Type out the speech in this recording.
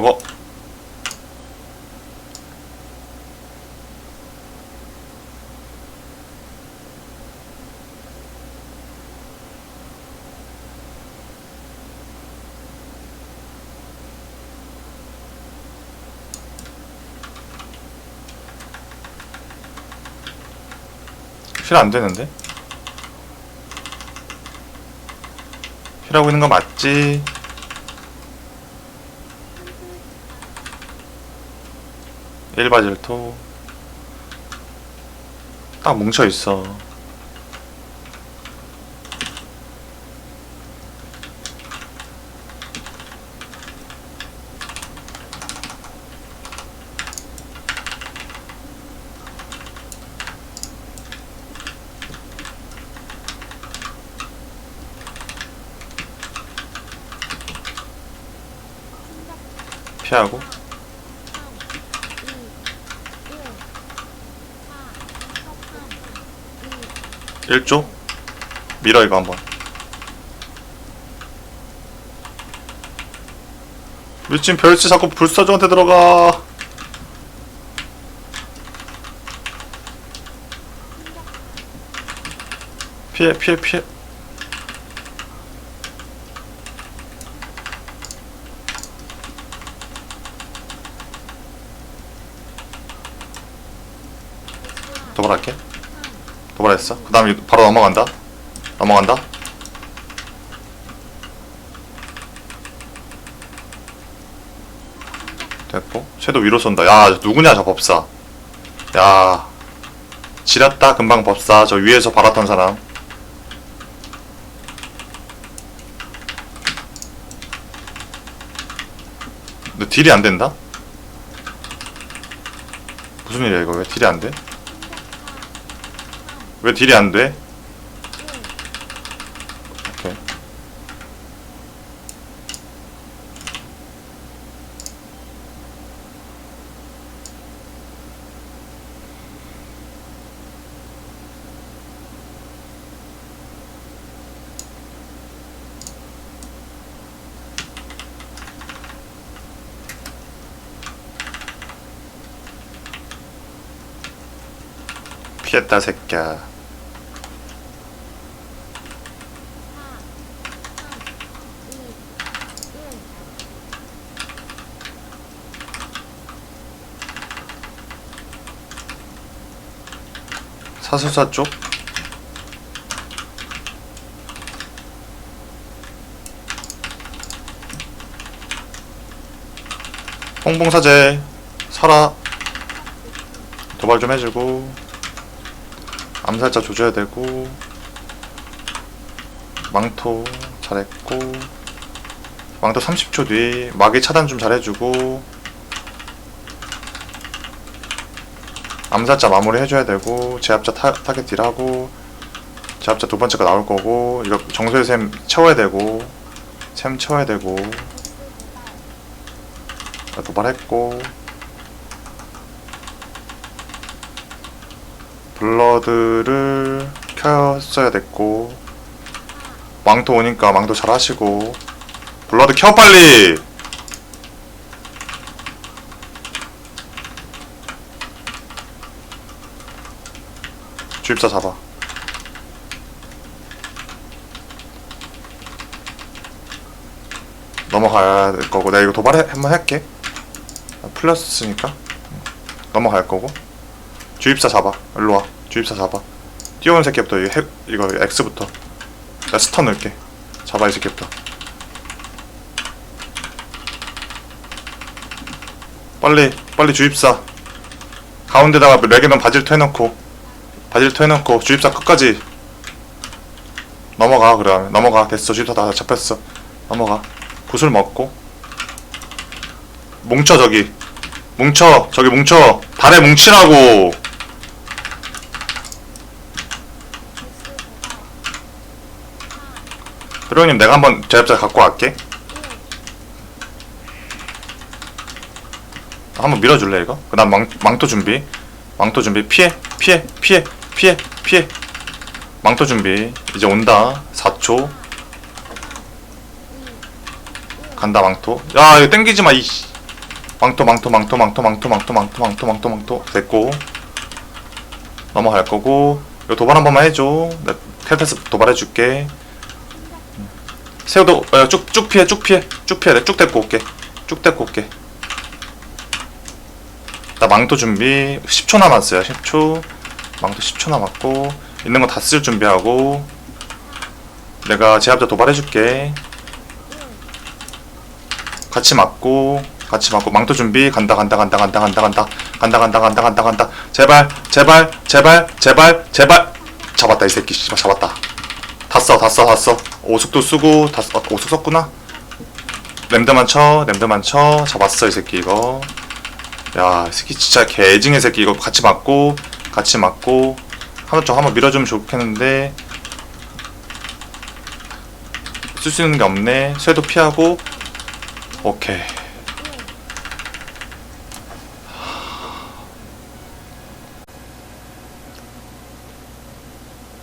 먹어. 힐 안 되는데? 힐하고 있는 거 맞지? 일바질토 딱 뭉쳐 있어. 피하고 1조? 밀어 이거 한번. 미친 별치 자꾸 불사조한테 들어가. 피해 피해 피해 도발할게 도발했어? 그 다음에 바로 넘어간다? 넘어간다? 됐고 섀도 위로 쏜다. 야 누구냐 저 법사. 야 지렸다 금방 법사. 저 위에서 바라탄 사람. 너 딜이 안 된다? 무슨 일이야 이거? 왜 딜이 안 돼? 왜 딜이 안 돼? 피했다 새끼야 사수사 쪽? 홍봉사제 설아 도발 좀 해주고 암살자 조져야 되고 망토 잘했고 망토 30초 뒤 마개 차단 좀 잘해주고 암살자 마무리 해줘야 되고 제압자 타, 타겟 딜하고 제압자 두 번째가 나올 거고 이거 정소의 샘 채워야 되고 샘 채워야 되고 자, 도발했고 블러드를 켰어야 됐고 망토 오니까 망토 잘 하시고 블러드 켜 빨리 주입사 잡아. 넘어가야 될 거고. 내가 이거 도발 해- 한번 할게. 플러스니까. 넘어갈 거고. 주입사 잡아. 일로 와. 주입사 잡아. 뛰어온 새끼부터 이거, 해, 이거 X부터. 나 스턴 넣을게. 잡아 이 새끼부터. 빨리 빨리 주입사. 가운데다가 레게넌 바질토 해놓고 바질토 해놓고 주입사 끝까지 넘어가 그러면. 넘어가. 됐어. 주입사 다 잡혔어. 넘어가. 구슬 먹고. 뭉쳐 저기. 뭉쳐. 저기 뭉쳐. 발에 뭉치라고. 프로님 내가 한번 제압자 갖고 갈게. 한번 밀어줄래 이거? 그 다음 망, 망토 준비. 망토 준비. 피해 피해 피해 피해 피해. 망토 준비. 이제 온다. 4초. 간다 망토. 야 이거 땡기지마 이 망토 망토 망토 망토 망토 망토 망토 망토 망토 망토. 됐고. 넘어갈 거고. 이거 도발 한 번만 해줘. 나 텔테스 도발해줄게. 새우도 어, 쭉쭉 피해 쭉 피해. 쭉 피해 내쭉 데리고 올게. 쭉 데리고 올게. 나 망토 준비. 10초 남았어요. 10초 망토 10초 남았고 있는 거 다 쓸 준비하고 내가 제압자 도발해줄게. 같이 맞고 같이 맞고 망토 준비. 간다 간다 간다 간다 간다 간다. 간다 간다 간다 간다 간다. 제발 제발 제발 제발 제발. 잡았다 이 새끼. 씨발 잡았다. 다써다써 다써. 오숙도 쓰고 다 써, 어, 오숙 썼구나. 램드만 쳐 램드만 쳐. 잡았어 이 새끼 이거. 야이 새끼 진짜 개징의 새끼 이거. 같이 맞고 같이 맞고 한번 좀 한번 밀어주면 좋겠는데 쓸 수 있는 게 없네. 쇠도 피하고. 오케이